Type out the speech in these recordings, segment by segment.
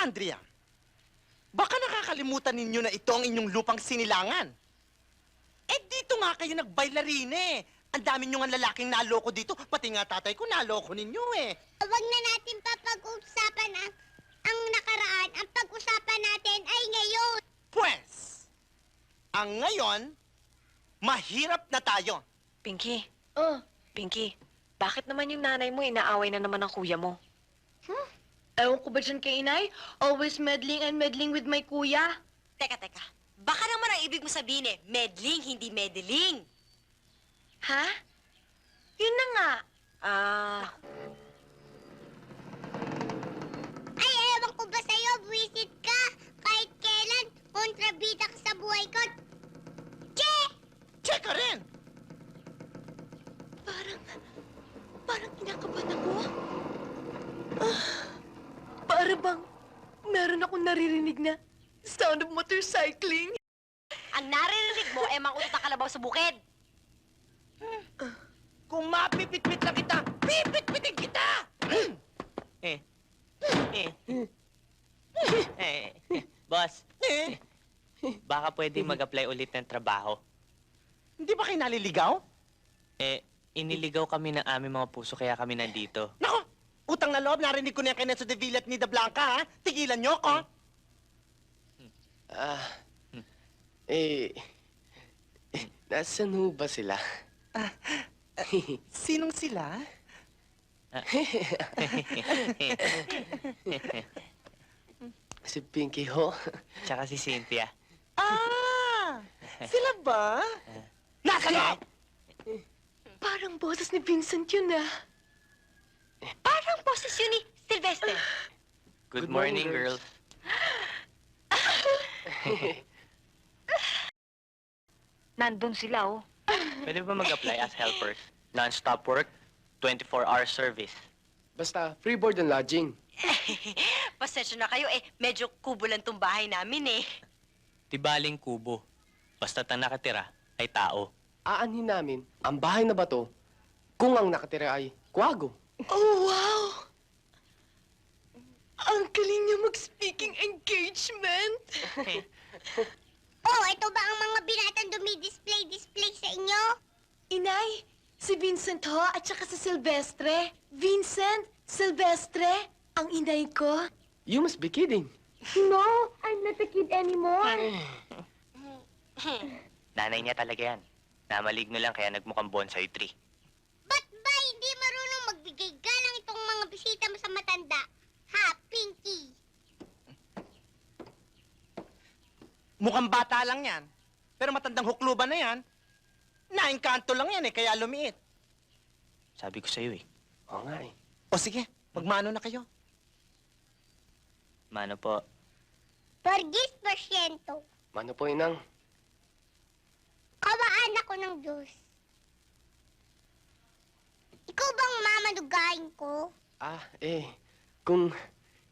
Andrea, baka nakakalimutan ninyo na ito ang inyong lupang sinilangan. Eh, dito nga kayo nagbailarine. Ang dami nyo nga lalaking naloko dito. Pati nga tatay ko naloko ninyo eh. Huwag na natin papag-usapan ang, ang nakaraan. Ang pag-usapan natin ay ngayon. Pwes, ang ngayon, mahirap na tayo. Pinky, Oh, Pinky, bakit naman yung nanay mo inaaway na naman ng kuya mo? Ewan ko ba dyan kay inay? Always meddling and meddling with my kuya. Teka, teka. Baka naman ang ibig mo sabihin eh, meddling, hindi meddling. Bang meron akong naririnig na sound of motorcycling. Ang naririnig mo, eh, mangutot na kalabaw sa bukid. Kung mapipitpit na kita, pipitpitin kita! Eh. Eh. Eh. Boss, Eh, baka pwede mag-apply ulit ng trabaho. hindi ba kayo naliligaw? Eh, iniligaw kami ng aming mga puso kaya kami nandito. Nako, utang na loob, narinig ko na yan kay Nelson de Villa at Nida Blanca, ha? Tigilan nyo ko. Ah, eh, eh, nasan ho ba sila? Sinong sila? Si Pinky ho? Tsaka si Cynthia. Ah! Sila ba? Nasa loob! Parang boses ni Vincent yun ah. Boses yun ni Sylvester. Good, Good morning, morning, girls. nandun sila oh. Pwede ba mag-apply as helpers? Non-stop work, 24-hour service. Basta, free board and lodging. Pasensya na kayo eh, medyo kubo lang tong bahay namin eh. Tibaling kubo. Basta ang nakatira ay tao. Aanhin namin ang bahay na bato kung ang nakatira ay kwago. Oh, wow! Ang galing niya mag-speaking engagement. Oh, ito ba ang mga binatang dumidisplay-display sa inyo? Inay, si Vincent ho at saka si Silvestre. Vincent, Silvestre, ang inay ko. You must be kidding. No, I'm not a kid anymore. Nanay niya talaga yan. Namaligno lang kaya nagmukhang bonsai tree. Ba't ba hindi marunong magbigay galang itong mga bisita mo sa matanda? Ha, Pinky? Mukhang bata lang yan. Pero matandang hukluban na yan. Naingkanto lang yan eh, kaya lumiit. Sabi ko sa'yo eh. Oo nga eh. O sige, magmano na kayo. Mano po, Porgis porsyento. Mano po inang? Kawaan ako ng Diyos. Ikaw bang mamadugain ko? Ah, eh, kung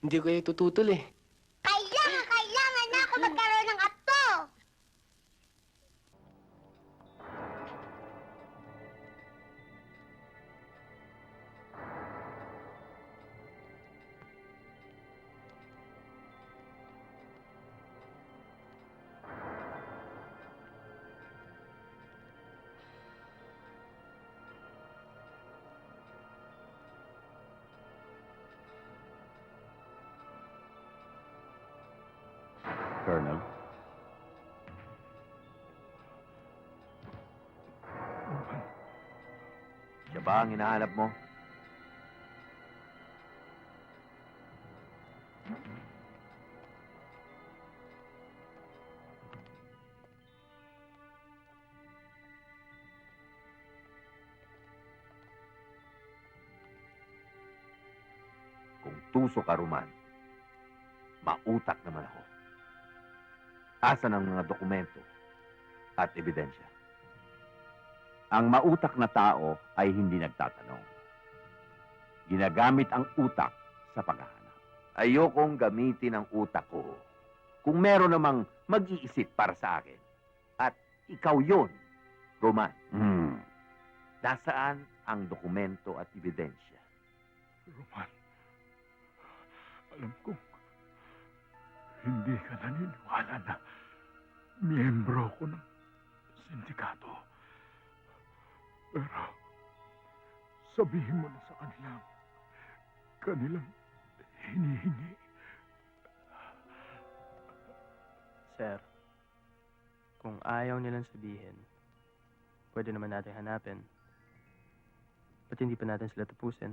hindi ko kayo tututol eh. Kailangan, kailangan na ako magkaroon ng apo! Colonel. Siya ba ang mo? Kung tuso ka, Roman, mautak naman ako. Asan ang mga dokumento at ebidensya? Ang mautak na tao ay hindi nagtatanong. Ginagamit ang utak sa paghahanap. Ayokong gamitin ang utak ko kung meron namang mag-iisip para sa akin. At ikaw yon, Roman. Hmm. Nasaan ang dokumento at ebidensya? Roman, alam kong hindi ka naniniwala na miyembro ko ng sindikato. Pero sabihin mo na sa kanilang kanilang hinihingi. Sir, kung ayaw nilang sabihin, pwede naman natin hanapin. Ba't hindi pa natin sila tapusin?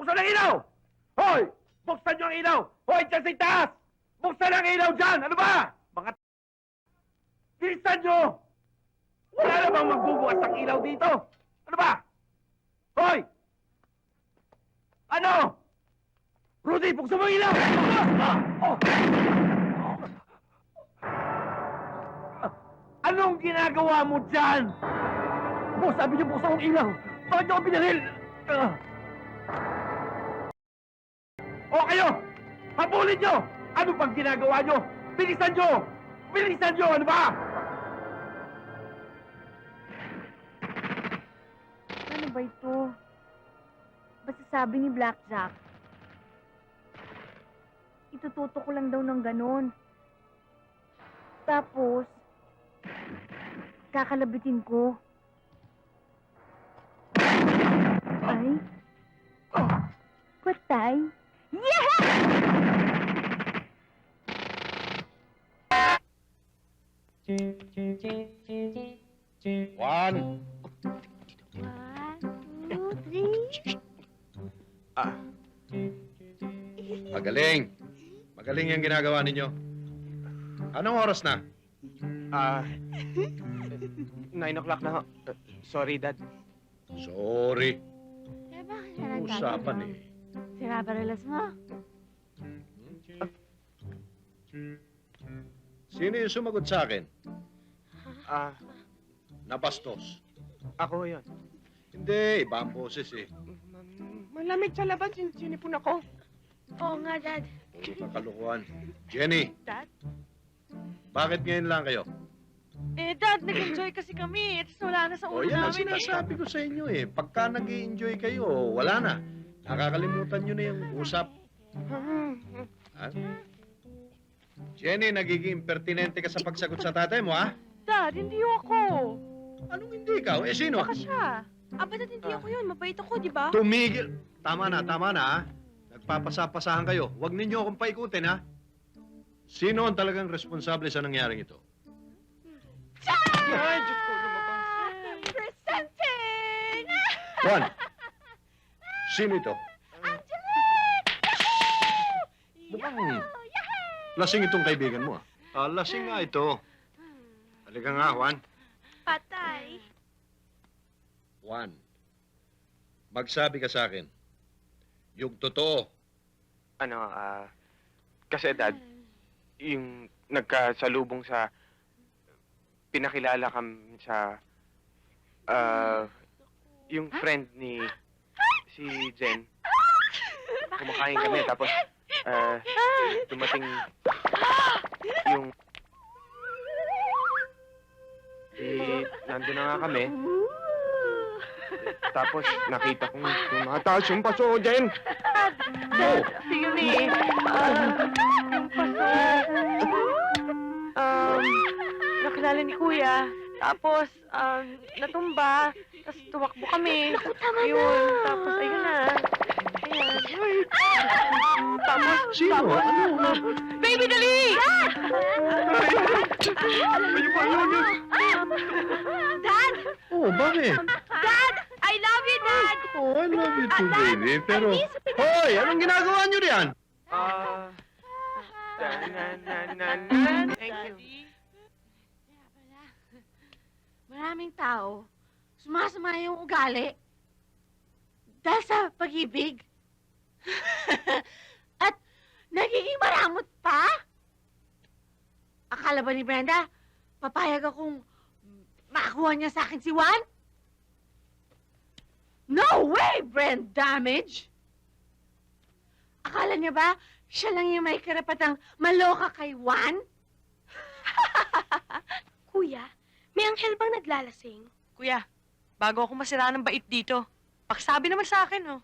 Buksan ang ilaw! Hoy! Buksan niyo ang ilaw! Hoy, dyan sa itaas! Buksan ang ilaw dyan! Ano ba? Mga... Bilisan niyo! Wala na bang magbubukas ng ilaw dito? Ano ba? Hoy! Ano? Rudy, buksan mo ang ilaw! Ah! Oh! Anong ginagawa mo dyan? Boss, sabi niyo buksan ang ilaw! Bakit niyo ako binaril? Ah! O kayo! Habulin nyo! Ano bang ginagawa nyo? Bilisan nyo! Bilisan nyo! Ano ba? Ano ba ito? Basta sabi ni Blackjack, itututo ko lang daw ng ganon. Tapos, kakalabitin ko. Ay? Patay? Juan! One, two, three. Magaling! Magaling yung ginagawa ninyo. Anong oras na? Ah, nine o'clock na ho. Uh, sorry, Dad. Sorry. Eh, bakit siya Usapan eh. Sira ba relas mo? Sino yung sumagot sa akin? Ah, Nabastos. ako yun. Hindi, iba ang boses eh. Malamig sa labas, sin sinipon ako. Oo nga, Dad. Puro kakalukuhan. Jenny! Dad? Bakit ngayon lang kayo? Eh, Dad, nag-enjoy kasi kami. It's wala na sa O ulo yan ang namin eh. sinasabi ko sa inyo eh. Pagka nag enjoy kayo, wala na. Nakakalimutan nyo na yung usap. Ha? Jenny, nagiging impertinente ka sa pagsagot sa tatay mo, ha? Dad, hindi ako. Anong hindi ikaw? Eh, sino? Baka siya. Ah, ba't hindi ako yun? Mabait ako, di ba? Tumigil! Tama na, tama na, ha? Nagpapasapasahan kayo. Huwag ninyo akong paikutin, ha? Sino ang talagang responsable sa nangyaring ito? Ay, Diyos ko, lumabas. Presenting! Juan! Sino ito? Mukhang lasing itong kaibigan mo, ah. Ah, lasing nga ito. Halika nga, Juan. Patay. Juan, magsabi ka sa akin. Yung totoo. Ano, ah, kasi Dad, yung nagkasalubong sa, pinakilala kami sa, ah, yung friend ni, si Jen. Kumakain kami, tapos, ah, dumating yung, eh, nandun na nga kami. Tapos, nakita kong tumataas yung paso, Jen. Dad, excuse me. Ah, yung paso. Um, nakilala ni Kuya. Tapos, um, natumba. Tapos tumakbo kami. Naku, tama Yun, tapos ayun na. Sino? Ano? Baby, dali! Dad! Oh, bakit? Dad! I love you, Dad! Oh, I love you too, baby. Pero, hoy, anong ginagawa niyo riyan? Ah... Thank you. Maraming tao, sumasama yung ugali dahil sa pag-ibig. At nagiging maramot pa. Akala ba ni Brenda, papayag akong makakuha niya sa akin si Juan? No way, Brand Damage! Akala niya ba, siya lang yung may karapatang maloka kay Juan? Kuya, may anghel bang naglalasing? Kuya, bago ako masira ng bait dito, pakisabi naman sa akin, oh.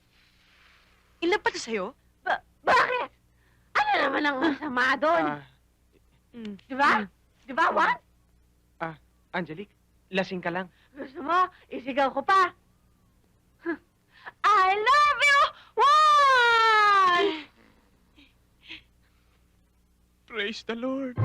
Ilan pa to sa'yo? Ba- bakit? Ano naman ang masama doon? Ah, Mm. Di ba? Di ba, Juan? Angelique, lasing ka lang. Gusto mo, isigaw ko pa. I love you, Juan! Praise the Lord.